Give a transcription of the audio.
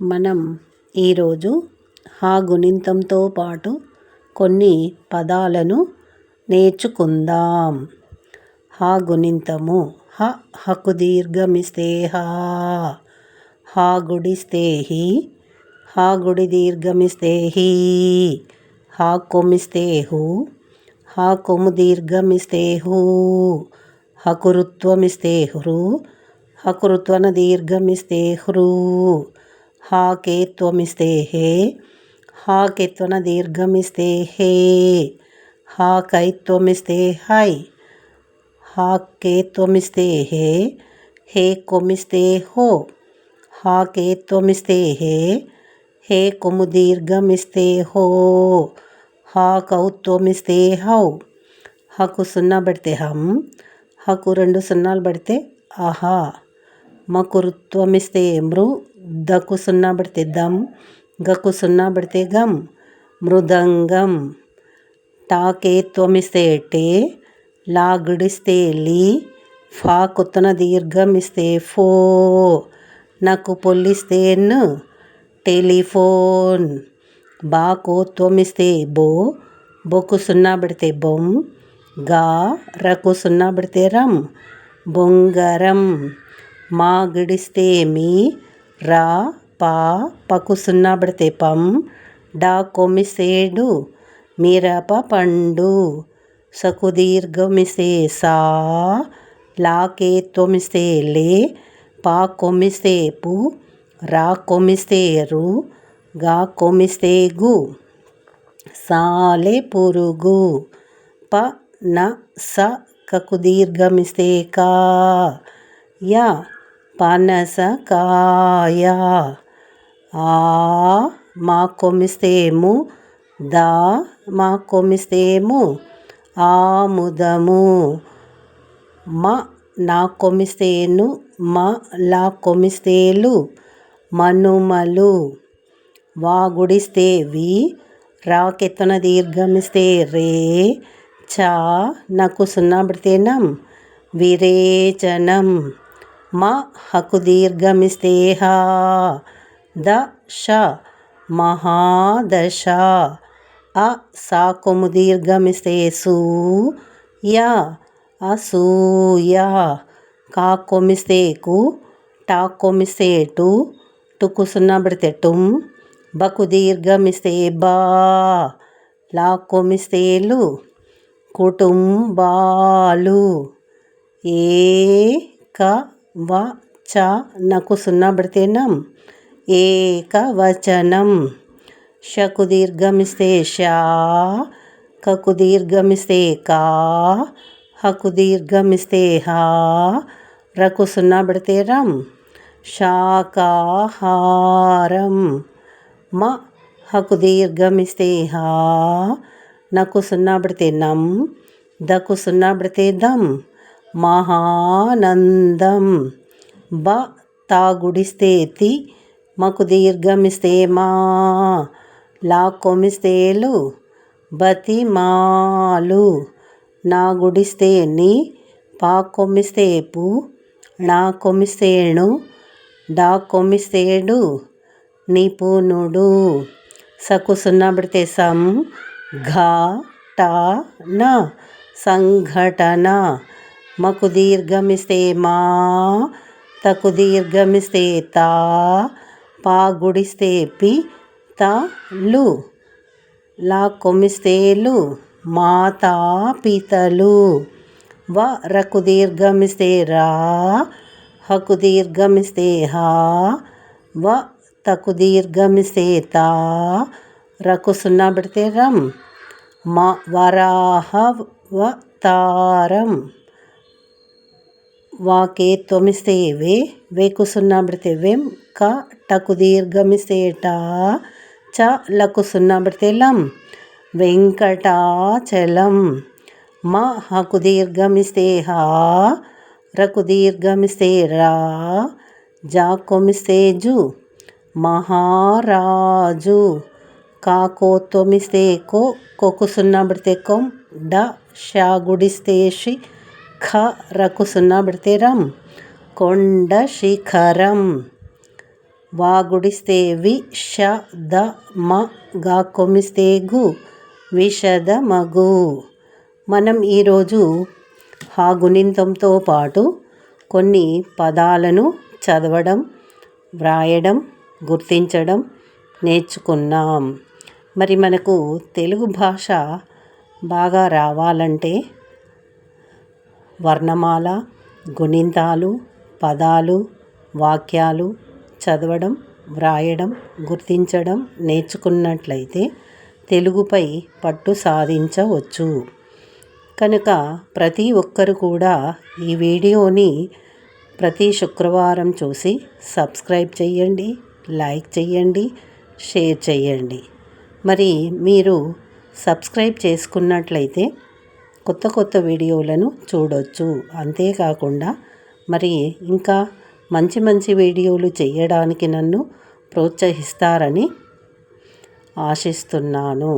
మనం ఈరోజు హా గుణింతంతో పాటు కొన్ని పదాలను నేర్చుకుందాం. హా గుణింతము. హ హకు దీర్ఘమిస్తే హా హా గుడిస్తే హి హా గుడి దీర్ఘమిస్తేహి. హా కొమిస్తే హు హా కొము దీర్ఘమిస్తే హూ హకురుత్వమిస్తే హృ హకురుత్వన దీర్ఘమిస్తే హృ హాకేత్వమిస్తే హే హాకేత్వన దీర్ఘమిస్తే హే హాకైత్వమిస్తే హై హాకేత్వమిస్తే హే హే కొమిస్తే హో హాకేత్వమిస్తే హే హే కొము దీర్ఘమిస్తే హో హాకౌత్వమిస్తే హౌ హకు సున్నా పెడితే హం హకు రెండు సున్నాలు పడితే ఆహా మకురుత్వమిస్తే మృ దకు సున్నా పడితే దమ్ గకు సున్నా పెడితే గమ్ మృదంగం టాకేత్వమిస్తే టే లాగుడిస్తే లీ ఫా కుత్తన దీర్ఘం ఇస్తే ఫో నాకు పొల్లిస్తే ను టెలిఫోన్ బా త్వమిస్తే బో బొక్కు సున్నా పెడితే బొమ్గా రకు సున్నా పెడితే రమ్ బొంగరం మా గిడిస్తే మీ రా పా పకు సున్నా పడితే పం డా కొమిసేడు మిరప పండు సకుదీర్ఘమిస్తే సా లాకే తొమిసే లే పా కొమిస్తే పు రా కొమిస్తే రు గా కొమిస్తే గు సాలె పురుగు ప న స కకు దీర్ఘమిసే కా యా పనసకాయ ఆ మా కొమిస్తేము. దా మా కొమిస్తేము. ఆముదము మా నా కొమిస్తేను. మా లా కొమిస్తేలు. మనుమలు. వాగుడిస్తే వి. రాకెత్తన దీర్ఘమిస్తే రే. చా నాకు సున్నా విరేచనం. మ హకు దీర్ఘమిస్తే హా ద ష మహాదశ. అ సా కొము దీర్ఘమిస్తే సు యా అసూయ. కా కొమిస్తే కు టా టుకు సున్నా పెడితే టుమ్. బకు దీర్ఘమిస్తే బా లా కొమిస్తేలు కుటుంబాలు క వ చ నకు సున్నా పెడితే నం. ఏకవచనం. షకు దీర్ఘమిస్తే షా కకు దీర్ఘమిస్తే కా హకు దీర్ఘమిస్తే హా రకు సున్నా పడితే రం. శాకాహారం. మ హకు దీర్ఘమిస్తే హా నకు సున్నా పడితే నం. దకు సున్నా పడితే దమ్. మహానందం. బ. తాగుడిస్తే తి మకు దీర్ఘమిస్తే మా. లా కొమిస్తేలు బతి మాలు. నా గుడిస్తే నీ పా కొమ్మిస్తే పు నా కొమిస్తేణు డా కొమిస్తేడు నిపుణుడు సకు సున్నా పెడితే సం ఘ ట సంఘటన. మకు దీర్ఘమిస్తే మా తకు దీర్ఘమిస్తే తా పా గుడిస్తే పి త లు లా కొమిస్తేలు మాతా పితలు. వ రకు దీర్ఘమిస్తే రా హకు దీర్ఘమిస్తే హా వ తకు దీర్ఘమిస్తే తా రకు సున్నా పెడితే రం మా వరాహ వ తారం. వేకు సున్నా పెడితే వెం క టకు దీర్ఘమిస్తేట చ లకు సున్నాబడితే లం వెంకటాచలం. మ హకు దీర్ఘమిస్తే హా రకు దీర్ఘమిస్తే రా జాకొమిస్తే జు మహారాజు కాకో తొమిస్తే కో కొకు సున్నాబడితే కొం డ షా గుడిస్తే షి ఖ రకు సున్నా పెడితే రం కొండ శిఖరం వాగుడిస్తే వి ష ద మ గా కొమిస్తే గు విషద మగు మనం ఈరోజు హా గుణింతంతో పాటు కొన్ని పదాలను చదవడం వ్రాయడం గుర్తించడం నేర్చుకున్నాం. మరి మనకు తెలుగు భాష బాగా రావాలంటే వర్ణమాల గుణింతాలు పదాలు వాక్యాలు చదవడం వ్రాయడం గుర్తించడం నేర్చుకున్నట్లయితే తెలుగుపై పట్టు సాధించవచ్చు. కనుక ప్రతి ఒక్కరు కూడా ఈ వీడియోని ప్రతి శుక్రవారం చూసి సబ్స్క్రైబ్ చేయండి లైక్ చేయండి షేర్ చేయండి. మరి మీరు సబ్స్క్రైబ్ చేసుకున్నట్లయితే కొత్త కొత్త వీడియోలను చూడొచ్చు. అంతేకాకుండా మరి ఇంకా మంచి మంచి వీడియోలు చేయడానికి నన్ను ప్రోత్సహిస్తారని ఆశిస్తున్నాను.